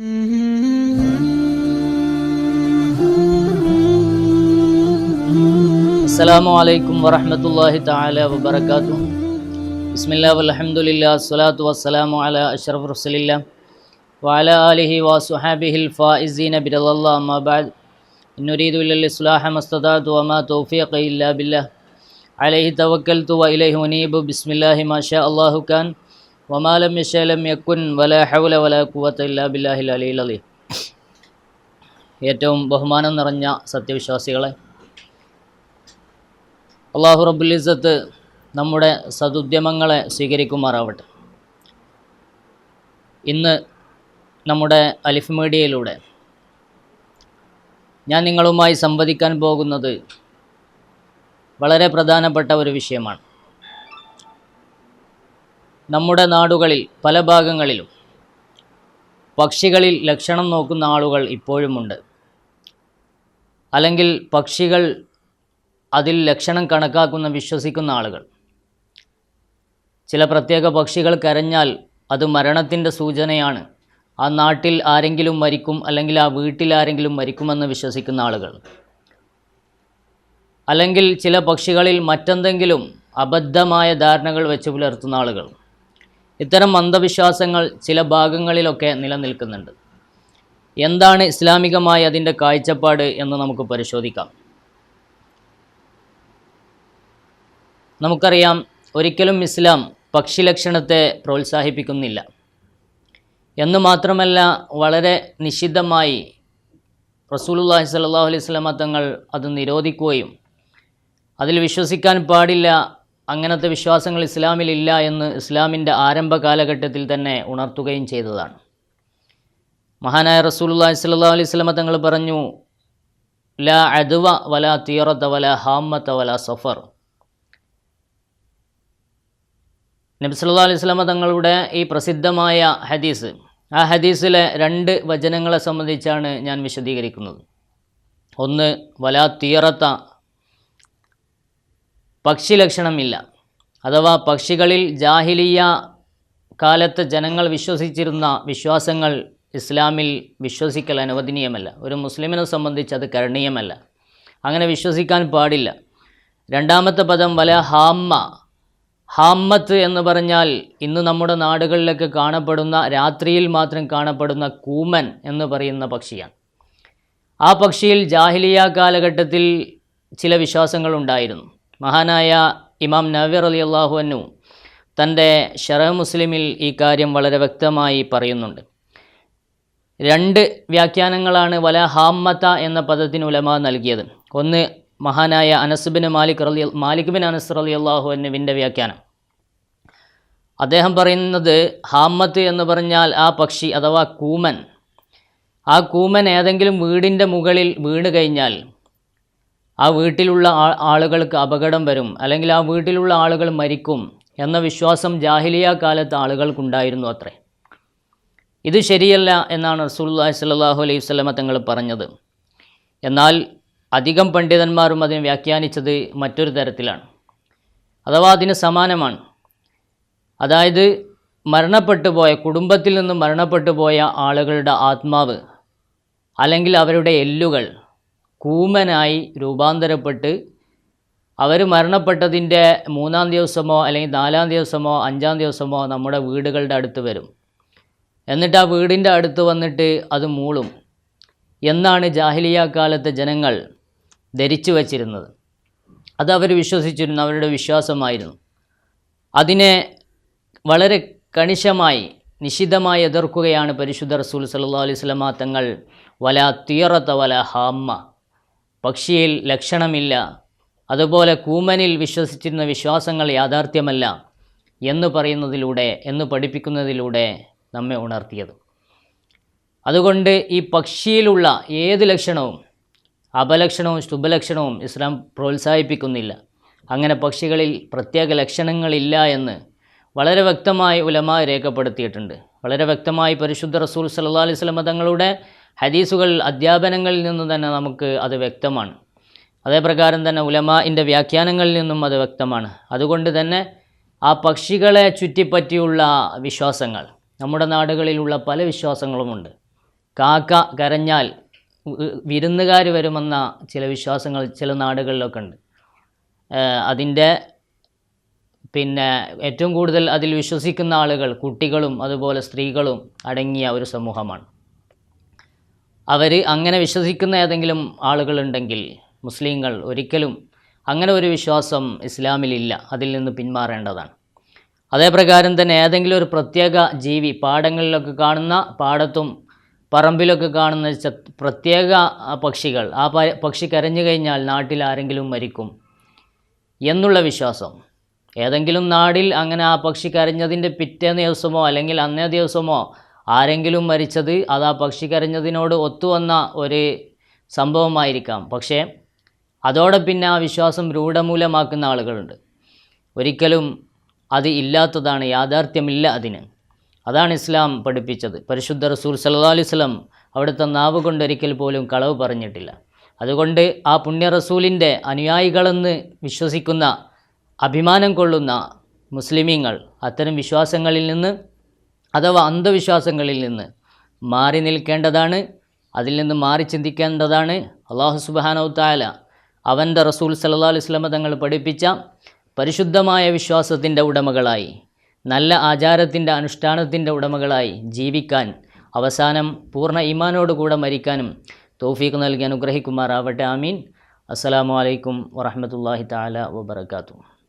السلام عليكم ورحمة الله تعالى وبركاته. بسم الله والحمد لله الصلاة والسلام على أشرف رسول الله وعلى آله وصحابه الفائزين برضا الله أما بعد. نريد إلا الإصلاح ما استطعت وما توفيق إلا بالله. عليه توكلت وإليه أنيب. بسم الله ما شاء الله كان. വമാലം യശലം യക്കുൻ വല ഹൗല വല കുവത്ത് ഇല്ലാ ബില്ലാഹിൽ അലിയിൽ അലി ഏറ്റവും ബഹുമാനം നിറഞ്ഞ സത്യവിശ്വാസികളെ അള്ളാഹു റബുലിസത്ത് നമ്മുടെ സതുദ്യമങ്ങളെ സ്വീകരിക്കുമാറാവട്ടെ. ഇന്ന് നമ്മുടെ അലിഫ് മീഡിയയിലൂടെ ഞാൻ നിങ്ങളുമായി സംവദിക്കാൻ പോകുന്നത് വളരെ പ്രധാനപ്പെട്ട ഒരു വിഷയമാണ്. നമ്മുടെ നാടുകളിൽ പല ഭാഗങ്ങളിലും പക്ഷികളിൽ ലക്ഷണം നോക്കുന്ന ആളുകൾ ഇപ്പോഴുമുണ്ട്. അല്ലെങ്കിൽ പക്ഷികൾ അതിൽ ലക്ഷണം കണക്കാക്കുന്ന വിശ്വസിക്കുന്ന ആളുകൾ. ചില പ്രത്യേക പക്ഷികൾ കരഞ്ഞാൽ അത് മരണത്തിന്റെ സൂചനയാണ്. ആ നാട്ടിൽ ആരെങ്കിലും മരിക്കും അല്ലെങ്കിൽ ആ വീട്ടിൽ ആരെങ്കിലും മരിക്കുമെന്ന് വിശ്വസിക്കുന്ന ആളുകൾ. അല്ലെങ്കിൽ ചില പക്ഷികളിൽ മറ്റെന്തെങ്കിലും അബദ്ധമായ ധാരണകൾ വെച്ച് പുലർത്തുന്ന ആളുകൾ. ഇത്തരം അന്ധവിശ്വാസങ്ങൾ ചില ഭാഗങ്ങളിലൊക്കെ നിലനിൽക്കുന്നുണ്ട്. എന്താണ് ഇസ്ലാമികമായി അതിന്റെ കാഴ്ചപ്പാട് എന്ന് നമുക്ക് പരിശോധിക്കാം. നമുക്കറിയാം ഒരിക്കലും ഇസ്ലാം പക്ഷിലക്ഷണത്തെ പ്രോത്സാഹിപ്പിക്കുന്നില്ല. എന്ന് മാത്രമല്ല വളരെ നിഷിദ്ധമായി റസൂലുള്ളാഹി സ്വല്ലല്ലാഹു അലൈഹി വസല്ലമ തങ്ങൾ അത് നിരോധിക്കുകയും അതിൽ വിശ്വസിക്കാൻ പാടില്ല അങ്ങനത്തെ വിശ്വാസങ്ങൾ ഇസ്ലാമിലില്ല എന്ന് ഇസ്ലാമിന്റെ ആരംഭ കാലഘട്ടത്തിൽ തന്നെ ഉണർത്തുകയും ചെയ്തതാണ്. മഹാനായ റസൂലുള്ളാഹി സ്വല്ലല്ലാഹു അലൈഹി വസല്ലം തങ്ങൾ പറഞ്ഞു ലാ അദ്വ വല തീറത്ത വല ഹാമത്ത വല സഫർ. നബി സല്ലല്ലാഹു അലൈഹി വസല്ലമ തങ്ങളുടെ ഈ പ്രസിദ്ധമായ ഹദീസ് ആ ഹദീസിലെ രണ്ട് വചനങ്ങളെ സംബന്ധിച്ചാണ് ഞാൻ വിശദീകരിക്കുന്നത്. ഒന്ന് വല തീറത്ത പക്ഷി ലക്ഷണമില്ല അഥവാ പക്ഷികളിൽ ജാഹിലിയ കാലത്ത് ജനങ്ങൾ വിശ്വസിച്ചിരുന്ന വിശ്വാസങ്ങൾ ഇസ്ലാമിൽ വിശ്വസിക്കൽ അനുവദനീയമല്ല. ഒരു മുസ്ലിമിനെ സംബന്ധിച്ച് അത് കരണീയമല്ല. അങ്ങനെ വിശ്വസിക്കാൻ പാടില്ല. രണ്ടാമത്തെ പദം വല ഹാമ്മ. ഹാമ്മത്ത് എന്ന് പറഞ്ഞാൽ ഇന്ന് നമ്മുടെ നാടുകളിലൊക്കെ കാണപ്പെടുന്ന രാത്രിയിൽ മാത്രം കാണപ്പെടുന്ന കൂമൻ എന്ന് പറയുന്ന പക്ഷിയാണ്. ആ പക്ഷിയിൽ ജാഹിലിയ കാലഘട്ടത്തിൽ ചില വിശ്വാസങ്ങളുണ്ടായിരുന്നു മഹാനായ ഇമാം നവീർ അലി അള്ളാഹുവിനു തന്റെ ഷറഹ് മുസ്ലിമിൽ ഈ കാര്യം വളരെ വ്യക്തമായി പറയുന്നുണ്ട്. രണ്ട് വ്യാഖ്യാനങ്ങളാണ് വല ഹാമ്മത്ത എന്ന പദത്തിന് ഉലമ നൽകിയത്. ഒന്ന് മഹാനായ അനസുബിന് മാലിക് റലി മാലിക് ബിൻ അനസ് റലി അള്ളാഹുവിന്റെ വ്യാഖ്യാനം. അദ്ദേഹം പറയുന്നത് ഹാമ്മത്ത് എന്ന് പറഞ്ഞാൽ ആ പക്ഷി അഥവാ കൂമൻ. ആ കൂമൻ ഏതെങ്കിലും വീടിന്റെ മുകളിൽ വീണ് കഴിഞ്ഞാൽ ആ വീട്ടിലുള്ള ആളുകൾക്ക് അപകടം വരും അല്ലെങ്കിൽ ആ വീട്ടിലുള്ള ആളുകൾ മരിക്കും എന്ന വിശ്വാസം ജാഹിലിയ കാലത്ത് ആളുകൾക്കുണ്ടായിരുന്നു അത്രേ. ഇത് ശരിയല്ല എന്നാണ് റസൂലുള്ളാഹി സ്വല്ലല്ലാഹു അലൈഹി വസല്ലമ തങ്ങൾ പറഞ്ഞത്. എന്നാൽ അധികം പണ്ഡിതന്മാരും അതിനെ വ്യാഖ്യാനിച്ചത് മറ്റൊരു തരത്തിലാണ്. അഥവാ അതിന് സമാനമാണ്. അതായത് മരണപ്പെട്ടു പോയ കുടുംബത്തിൽ നിന്ന് മരണപ്പെട്ടു പോയ ആളുകളുടെ ആത്മാവ് അല്ലെങ്കിൽ അവരുടെ എല്ലുകൾ കൂമനായി രൂപാന്തരപ്പെട്ട് അവർ മരണപ്പെട്ടതിന്റെ മൂന്നാം ദിവസമോ അല്ലെങ്കിൽ നാലാം ദിവസമോ അഞ്ചാം ദിവസമോ നമ്മുടെ വീടുകളുടെ അടുത്ത് വരും. എന്നിട്ട് ആ വീടിന്റെ അടുത്ത് വന്നിട്ട് അത് മൂളും. എന്നാണ് ജാഹിലിയ കാലത്തെ ജനങ്ങൾ ധരിച്ചു വച്ചിരുന്നത്. അത് അവർ വിശ്വസിച്ചിരുന്നു അവരുടെ വിശ്വാസമായിരുന്നു. അതിനെ വളരെ കണിശമായി നിശിതമായി എതിർക്കുകയാണ് പരിശുദ്ധ റസൂൽ സല്ലാ അലൈഹി തങ്ങൾ വല തീറത്ത വല ഹാമ്മ പക്ഷിയിൽ ലക്ഷണമില്ല. അതുപോലെ കൂമനിൽ വിശ്വസിച്ചിരുന്ന വിശ്വാസങ്ങൾ യാഥാർത്ഥ്യമല്ല എന്ന് പറയുന്നതിലൂടെ എന്ന് പഠിപ്പിക്കുന്നതിലൂടെ നമ്മെ ഉണർത്തിയത്. അതുകൊണ്ട് ഈ പക്ഷിയിലുള്ള ഏത് ലക്ഷണവും അപലക്ഷണവും ശുഭലക്ഷണവും ഇസ്ലാം പ്രോത്സാഹിപ്പിക്കുന്നില്ല. അങ്ങനെ പക്ഷികളിൽ പ്രത്യേക ലക്ഷണങ്ങളില്ല എന്ന് വളരെ വ്യക്തമായി ഉലമ രേഖപ്പെടുത്തിയിട്ടുണ്ട്. വളരെ വ്യക്തമായി പരിശുദ്ധ റസൂൽ സല്ലാ അലൈഹി തങ്ങളുടെ ഹദീസുകൾ അധ്യാപനങ്ങളിൽ നിന്നും തന്നെ നമുക്ക് അത് വ്യക്തമാണ്. അതേപ്രകാരം തന്നെ ഉലമാന്റെ വ്യാഖ്യാനങ്ങളിൽ നിന്നും അത് വ്യക്തമാണ്. അതുകൊണ്ട് തന്നെ ആ പക്ഷികളെ ചുറ്റിപ്പറ്റിയുള്ള വിശ്വാസങ്ങൾ നമ്മുടെ നാടുകളിലുള്ള പല വിശ്വാസങ്ങളുമുണ്ട്. കാക്ക കരഞ്ഞാൽ വിരുന്നുകാർ വരുമെന്ന ചില വിശ്വാസങ്ങൾ ചില നാടുകളിലൊക്കെ ഉണ്ട്. അതിന്റെ പിന്നെ ഏറ്റവും കൂടുതൽ അതിൽ വിശ്വസിക്കുന്ന ആളുകൾ കുട്ടികളും അതുപോലെ സ്ത്രീകളും അടങ്ങിയ ഒരു സമൂഹമാണ്. അവർ അങ്ങനെ വിശ്വസിക്കുന്ന ഏതെങ്കിലും ആളുകളുണ്ടെങ്കിൽ മുസ്ലിങ്ങൾ ഒരിക്കലും അങ്ങനെ ഒരു വിശ്വാസം ഇസ്ലാമിലില്ല അതിൽ നിന്ന് പിന്മാറേണ്ടതാണ്. അതേപ്രകാരം തന്നെ ഏതെങ്കിലും ഒരു പ്രത്യേക ജീവി പാടങ്ങളിലൊക്കെ കാണുന്ന പാടത്തും പറമ്പിലൊക്കെ കാണുന്ന പ്രത്യേക പക്ഷികൾ ആ പക്ഷി കരഞ്ഞു കഴിഞ്ഞാൽ നാട്ടിൽ ആരെങ്കിലും മരിക്കും എന്നുള്ള വിശ്വാസം. ഏതെങ്കിലും നാടിൽ അങ്ങനെ ആ പക്ഷി കരഞ്ഞതിന്റെ പിറ്റേ ദിവസമോ അല്ലെങ്കിൽ അന്നേ ദിവസമോ ആരെങ്കിലും മരിച്ചത് അത് ആ പക്ഷി കരഞ്ഞതിനോട് ഒത്തുവന്ന ഒരു സംഭവമായിരിക്കാം. പക്ഷേ അതോടെ പിന്നെ ആ വിശ്വാസം രൂഢമൂലമാക്കുന്ന ആളുകളുണ്ട്. ഒരിക്കലും അത് ഇല്ലാത്തതാണ് യാഥാർത്ഥ്യമില്ല അതിന്. അതാണ് ഇസ്ലാം പഠിപ്പിച്ചത്. പരിശുദ്ധ റസൂൽ സല്ലല്ലാഹു അലൈഹി വസല്ലം അവിടുത്തെ നാവ് കൊണ്ടൊരിക്കൽ പോലും കളവ് പറഞ്ഞിട്ടില്ല. അതുകൊണ്ട് ആ പുണ്യ റസൂലിന്റെ അനുയായികളെന്ന് വിശ്വസിക്കുന്ന അഭിമാനം കൊള്ളുന്ന മുസ്ലിമീങ്ങൾ അത്തരം വിശ്വാസങ്ങളിൽ നിന്ന് അഥവാ അന്ധവിശ്വാസങ്ങളിൽ നിന്ന് മാറി നിൽക്കേണ്ടതാണ് അതിൽ നിന്ന് മാറി ചിന്തിക്കേണ്ടതാണ്. അള്ളാഹു സുബാനോ താല അവന്റെ റസൂൽ സല്ലാ അലൈഹി വസല്ലമ തങ്ങൾ പഠിപ്പിച്ച പരിശുദ്ധമായ വിശ്വാസത്തിന്റെ ഉടമകളായി നല്ല ആചാരത്തിന്റെ അനുഷ്ഠാനത്തിന്റെ ഉടമകളായി ജീവിക്കാൻ അവസാനം പൂർണ ഈമാനോടുകൂടെ മരിക്കാനും തൗഫീഖ് നൽകി അനുഗ്രഹിക്കുമാറാവട്ടെ. ആമീൻ. അസ്സലാമു അലൈക്കും വറഹ്മത്തുള്ളാഹി തആല വബറകാതുഹു.